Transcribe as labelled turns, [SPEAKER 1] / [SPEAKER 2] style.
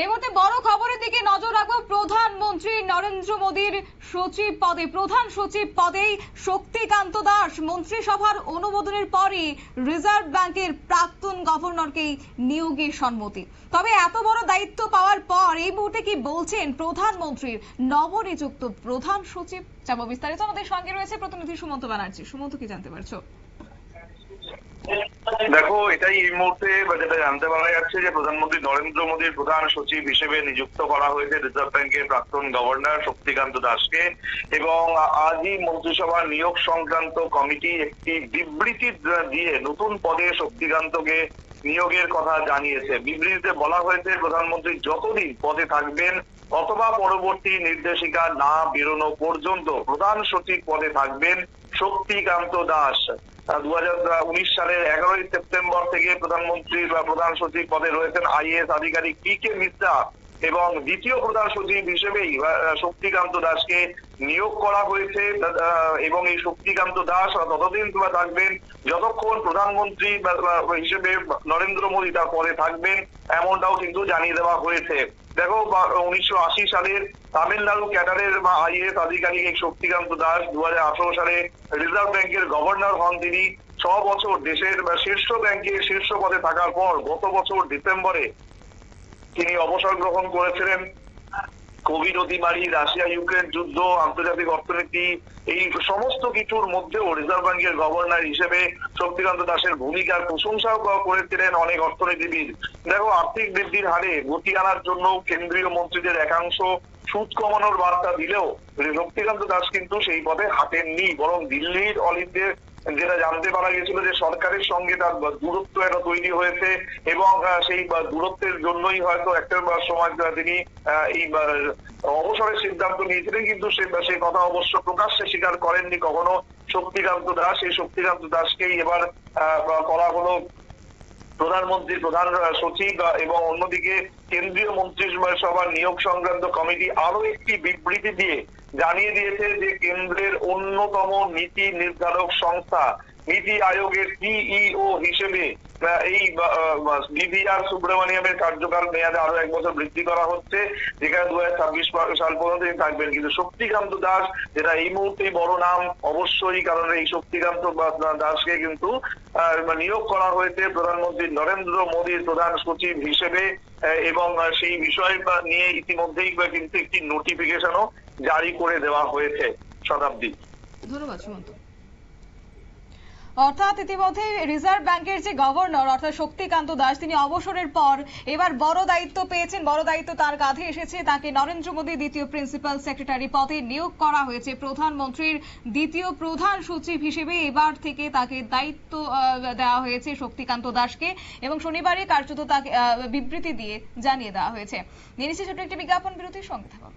[SPEAKER 1] এই বড় খবরের দিকে নজর রাখব প্রধানমন্ত্রী নরেন্দ্র মোদীর সচিব পদে, প্রধান সচিব পদেই শক্তিকান্ত দাস মন্ত্রিসভার অনুমোদনের পরই রিজার্ভ ব্যাংকের প্রাক্তন গভর্নরকেই নিয়োগের সম্মতি। তবে এত বড় দায়িত্ব পাওয়ার পর এই মুহূর্তে কি বলছেন প্রধানমন্ত্রীর নবনিযুক্ত প্রধান সচিব? যাব বিস্তারিত আমাদের সঙ্গে রয়েছে প্রতিনিধি সুমন্ত ব্যানার্জি। সুমন্ত, কি জানতে পারছ?
[SPEAKER 2] দেখো, এটাই এই মুহূর্তে যেটা জানতে পারা যাচ্ছে যে প্রধানমন্ত্রী নরেন্দ্র মোদীর প্রধান সচিব হিসেবে নিযুক্ত করা হয়েছে রিজার্ভ ব্যাংকের প্রাক্তন গভর্নর শক্তিকান্ত দাসকে এবং আজই মন্ত্রিসভা নিয়োগ সংক্রান্ত কমিটি একটি বিবৃতি দিয়ে নতুন পদে শক্তিকান্তকে নিয়োগের কথা জানিয়েছে। বিবৃতিতে বলা হয়েছে, প্রধানমন্ত্রী যতদিন পদে থাকবেন, অথবা পরবর্তী নির্দেশিকা না বেরোনো পর্যন্ত প্রধান সচিব পদে থাকবেন। শক্তিকান্ত দাস দু সালের এগারোই সেপ্টেম্বর থেকে প্রধানমন্ত্রী বা প্রধান সচিব পদে রয়েছেন আইএস আধিকারিক পি কে মিশ্রা। এবং দ্বিতীয় প্রধান সচিব হিসেবেই শক্তিকান্ত দাসকে নিয়োগ করা হয়েছে। এবং এই শক্তিকান্ত দাস ততদিন থাকবেন, যতক্ষণ প্রধানমন্ত্রী হিসেবে নরেন্দ্র মোদী তার পরে থাকবেন, এমনটাও কিন্তু জানিয়ে দেওয়া হয়েছে। দেখো উনিশশো আশি সালের তামিলনাড়ু ক্যাডারের বা আইএস আধিকারিক এই শক্তিকান্ত দাস দু হাজার আঠেরো সালে রিজার্ভ ব্যাংকের গভর্নর হন তিনি। ছ বছর দেশের শীর্ষ ব্যাংকে শীর্ষ পদে থাকার পর গত বছর ডিসেম্বরে তিনি অবসর গ্রহণ করেছিলেন। কোভিড অতিমারি রাশিয়া, ইউক্রেন যুদ্ধ, আন্তর্জাতিক অর্থনীতি, এই সমস্ত কিছুর মধ্যেও রিজার্ভ ব্যাংকের গভর্নর হিসেবে শক্তিকান্ত দাসের ভূমিকার প্রশংসাও করেছিলেন অনেক অর্থনীতিবিদ। দেখো, আর্থিক বৃদ্ধির হারে গতি আনার জন্য কেন্দ্রীয় মন্ত্রীদের একাংশ সুদ কমানোর বার্তা দিলেও শক্তিকান্ত দাস কিন্তু সেই পথে হাঁটেননি, বরং দিল্লির অল ইন্ডিয়া যেটা জানতে পারা গেছিল যে সরকারের সঙ্গে তার দূরত্ব একটা তৈরি হয়েছে এবং সেই দূরত্বের জন্যই হয়তো একটা সময় তিনি এই অবসরের সিদ্ধান্ত নিয়েছিলেন, কিন্তু সে সেই কথা অবশ্য প্রকাশ্যে স্বীকার করেননি কখনো। শক্তিকান্ত দাস, এই শক্তিকান্ত দাসকেই এবার করা হলো প্রধানমন্ত্রী, প্রধান সচিব এবং অন্যদিকে কেন্দ্রীয় মন্ত্রিসভার নিয়োগ সংক্রান্ত কমিটি আরও একটি বিবৃতি দিয়ে জানিয়ে দিয়েছে যে কেন্দ্রের অন্যতম নীতি নির্ধারক সংস্থা, নীতি আয়োগের সিইও হিসেবে এই বিভিআর সুব্রমণিয়ামের কার্যকাল মেয়াদে আরও এক বছর বৃদ্ধি করা হচ্ছে, যেখানে দু হাজার ছাব্বিশ সাল পর্যন্ত তিনি থাকবেন। কিন্তু শক্তিকান্ত দাস, যেটা এই মুহূর্তেই বড় নাম, অবশ্যই কারণ এই শক্তিকান্ত দাসকে কিন্তু নিয়োগ করা হয়েছে প্রধানমন্ত্রী নরেন্দ্র মোদীর প্রধান সচিব হিসেবে এবং সেই বিষয় নিয়ে ইতিমধ্যেই কিন্তু একটি নোটিফিকেশনও জারি করে দেওয়া হয়েছে শতাব্দী।
[SPEAKER 1] ধন্যবাদ, সুমন্ত। অর্থাৎ ইতিমধ্যে রিজার্ভ ব্যাংকের যে গভর্নর, অর্থাৎ শক্তিকান্ত দাস, তিনি অবসরের পর এবার বড় দায়িত্ব পেয়েছেন। বড় দায়িত্ব তার কাঁধে এসেছে। তাকে নরেন্দ্র মোদী, দ্বিতীয় প্রিন্সিপাল সেক্রেটারি পদে নিয়োগ করা হয়েছে। প্রধানমন্ত্রীর দ্বিতীয় প্রধান সচিব হিসেবে এবার থেকে তাকে দায়িত্ব দেওয়া হয়েছে শক্তিকান্ত দাসকে এবং শনিবারই কার্যত তাকে বিবৃতি দিয়ে জানিয়ে দেওয়া হয়েছে। নিয়ে ছোট্ট একটি বিজ্ঞাপন বিরতির সঙ্গে থাকুন।